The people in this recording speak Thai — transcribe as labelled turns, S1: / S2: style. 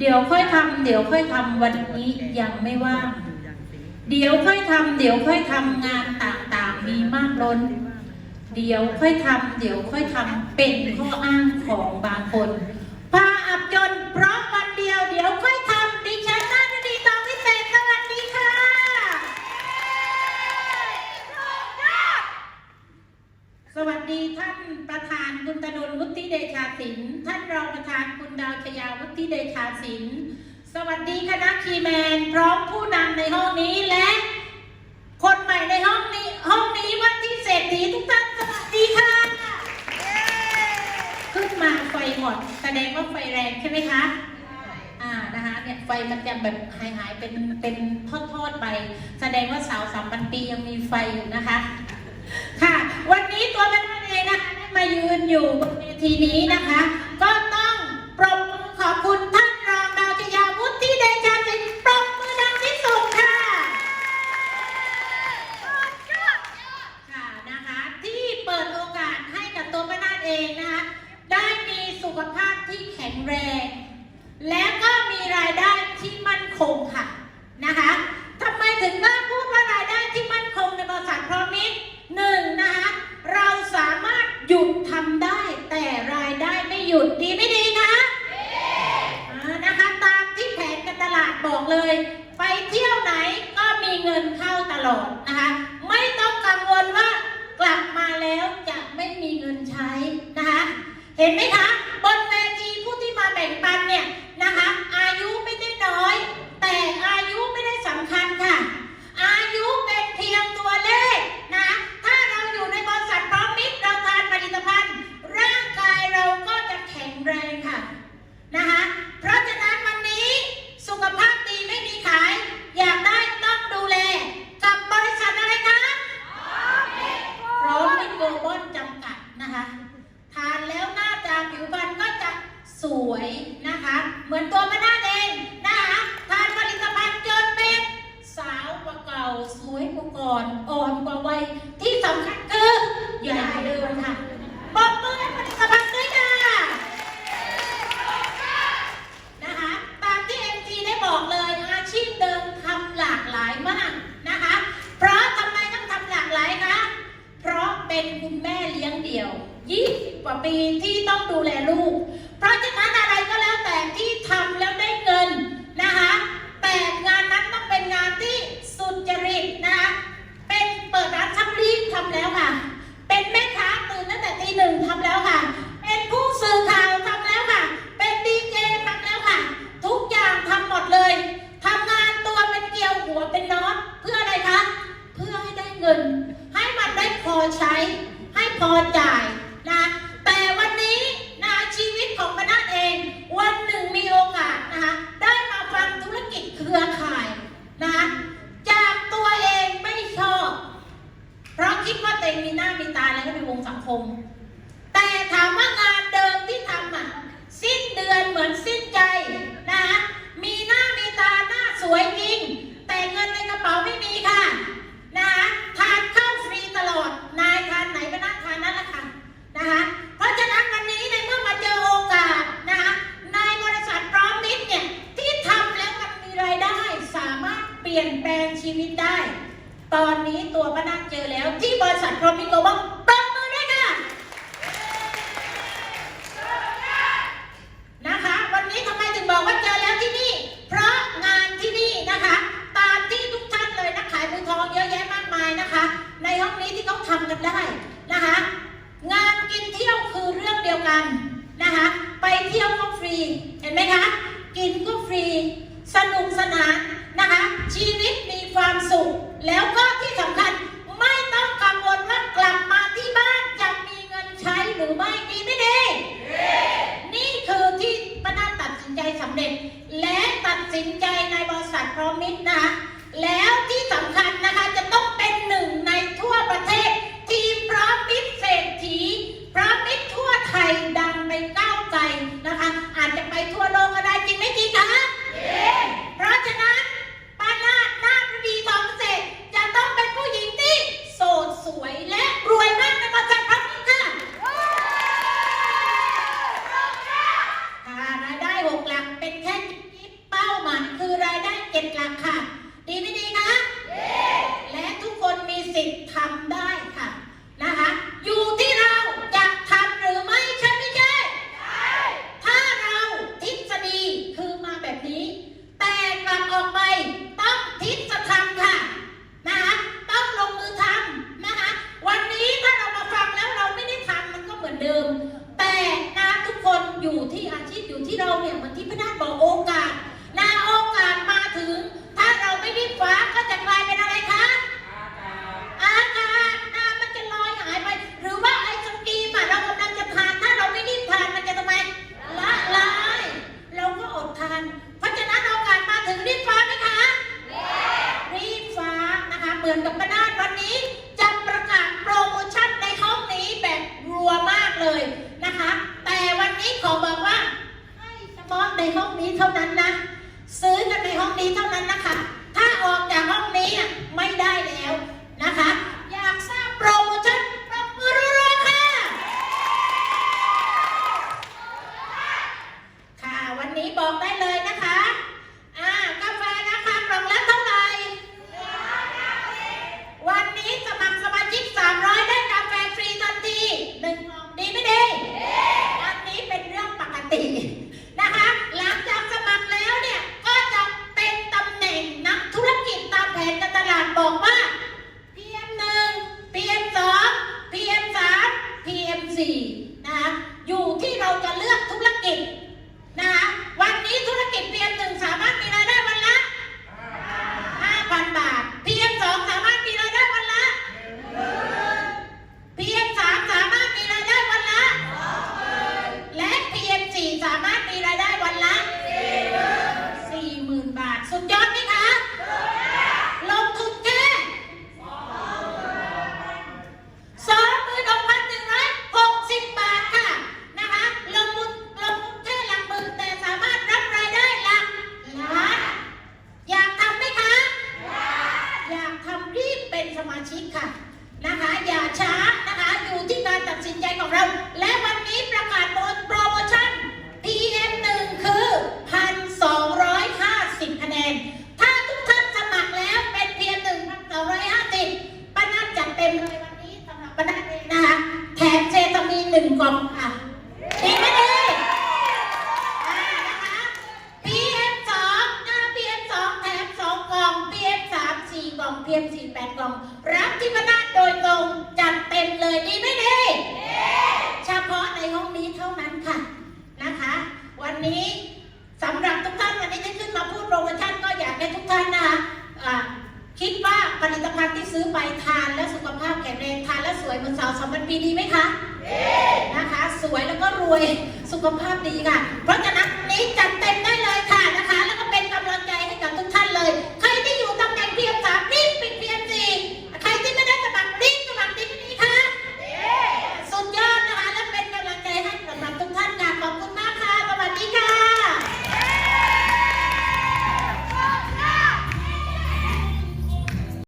S1: เดี๋ยวค่อยทำเดี๋ยวค่อยทำวันนี้ยังไม่ว่าง เดี๋ยวค่อยทำเดี๋ยวค่อยทำงานต่างๆมีมากล้น เดี๋ยวค่อยทำเดี๋ยวค่อยทำเป็นข้ออ้างของบางคนพาอับจนเพราะวันเดียวเดี๋ยวค่อยทำดิฉันนาฏดีตองพิเศษสวัสดีค่ะ สวัสดีท่านประธานคุณตนนวุฒิเดชาศิลป์ท่านรองประธานคุณดาวช ยาวุฒิเดชาศิลป์สวัสดีคณะคีย์แมน พร้อมผู้นำในห้องนี้และ คนใหม่ในห้องนี้ ห้องนี้ว่าที่เศรษฐีทุกท่านสวัสดีค่ะ ขึ้นมาไฟหมด แสดงว่าไฟแรงใช่ไหมคะอ่านะคะเนี่ยไฟมันจะแบบหายหายๆเป็นเป็นทอดๆไป แสดงว่าสาวสามพันปียังมีไฟอยู่นะคะ ค่ะ วันนี้ตัวเป็นเองนะคะได้มายืนอยู่บนเวทีนี้นะคะ ก็ คุณท่านรองดาวชยาวุฒิที่ได้ชาเป็นปรบมือดังที่สุดค่ะ ค่ะนะคะที่เปิดโอกาสให้กับตัวป้านาฏเองนะคะ ได้มีสุขภาพที่แข็งแรง และก็มีรายได้ที่มั่นคงค่ะนะคะทำไมถึงว่าพูดว่ารายได้ที่มั่นคงในบริษัทพรมิตรหนึ่งนะคะเราสามารถหยุดทำได้ แต่รายได้ไม่หยุดดีไม่ดีคะอ่านะคะตามที่แผนการตลาดบอกเลย ไปเที่ยวไหนก็มีเงินเข้าตลอดนะคะ ไม่ต้องกังวลว่ากลับมาแล้วจะไม่มีเงินใช้นะคะ เห็นไหมคะ บนเวทีผู้ที่มาแบ่งปันเนี่ยนะคะ อายุไม่ได้น้อย แต่อายุไม่ได้สำคัญค่ะ อายุเป็นเพียงตัวเลขนะ ถ้าเราอยู่ในบริษัทพร้อมมิตรเราทานผลิตภัณฑ์ ร่างกายเราก็จะแข็งแรงค่ะ นะคะ เพราะฉะนั้นวันนี้สุขภาพดีไม่มีขาย อยากได้ต้องดูแล กับบริษัทอะไรคะ พร้อมมิตรโกลบอลจำกัดนะคะ ทานแล้วหน้าตาผิวพรรณก็จะ สวยนะคะ เหมือนตัวมันหน้าเองนะคะทานผลิตภัณฑ์จนเป็นสาวกว่าเก่าสวยกว่าก่อนโอนกว่าวัยที่สำคัญคือใหญ่กว่าเดิมค่ะปรบมือให้ผลิตภัณฑ์ด้วยค่ะนะคะ ตามที่ MG ได้บอกเลยอาชีพเดิมทำหลากหลายมากนะคะ เพราะทำไมต้องทำหลากหลายคะ เพราะเป็นคุณแม่เลี้ยงเดี่ยว 20 กว่าปี ที่ต้องดูแลลูก เพราะฉะนั้นอะไรก็แล้วแต่ที่ทำแล้วได้เงินนะคะแต่งานนั้นต้องเป็นงานที่สุจริตนะคะเป็นเปิดร้านซักรีดทำแล้วค่ะ เป็นแม่ค้าตื่นตั้งแต่ตีหนึ่งทำแล้วค่ะ เป็นผู้สื่อข่าวทำแล้วค่ะ เป็นดีเจทำแล้วค่ะ ทุกอย่างทำหมดเลยทำงานตัวเป็นเกลียวหัวเป็นน็อตเพื่ออะไรคะ เพื่อให้ได้เงิน ให้มันได้พอใช้ ให้พอจ่ายนะ แต่วันนี้นะชีวิตของมนัสเอง วันหนึ่งมีโอกาสนะคะ ได้มาฟังธุรกิจเครือข่ายนะคะ จากตัวเองไม่ชอบ เพราะคิดว่าตัวเองมีหน้ามีตาแล้วก็ในวงสังคม แต่ถามว่างานเดิมที่ทำอะ สิ้นเดือนเหมือนสิ้นใจนะคะมีหน้ามีตาหน้าสวยจริง แต่เงินในกระเป๋าไม่มีค่ะนะคะทานข้าวฟรีตลอด นายทานไหนก็นั่งทานนั่นแหละค่ะนะคะ เพราะฉะนั้นวันนี้ในเมื่อมาเจอโอกาสนะคะในบริษัทพร้อมมิตรเนี่ยที่ทำแล้วมันมีรายได้ สามารถเป ลี่ยนแปลงชีวิตได้ ตอนนี้ตัวป้านักเจอแล้ว ที่บริษัทพรอมมิตรก็บอกปรบมือด้วยค่ะนะคะ วันนี้ทำไมถึงบอกว่าเจอแล้วที่นี่ เพราะงานที่นี่นะคะ ตามที่ทุกท่านเลยนักขายมือทองเยอะแยะมากมายนะคะ ในห้องนี้ที่เขาทำกันได้นะคะ งานกินเที่ยวคือเรื่องเดียวกันนะคะ ไปเที่ยวก็ฟรีเห็นไหมคะ กินก็ฟรี สนุกสนานนะคะ ชีวิตมีความสุข แล้วก็ เท่านั้นนะ ซื้อกันในห้องนี้เท่านั้นนะ เพียง 48 กล่อง รับที่พนาโดยตรงจัดเต็มเลยดีไม่ดีเฉพาะในห้องนี้เท่านั้นค่ะนะคะ วันนี้สำหรับทุกท่านวันนี้ที่ขึ้นมาพูดโปรโมชั่นก็อยากให้ทุกท่านนะคะคิดว่าผลิตภัณฑ์ที่ซื้อไปทานแล้วสุขภาพแข็งแรงทานแล้วสวยเหมือนสาวสองพันปีดีไหมคะดีนะคะ สวยแล้วก็รวยสุขภาพดีค่ะ เพราะฉะนั้นนี้จัดเต็มนะ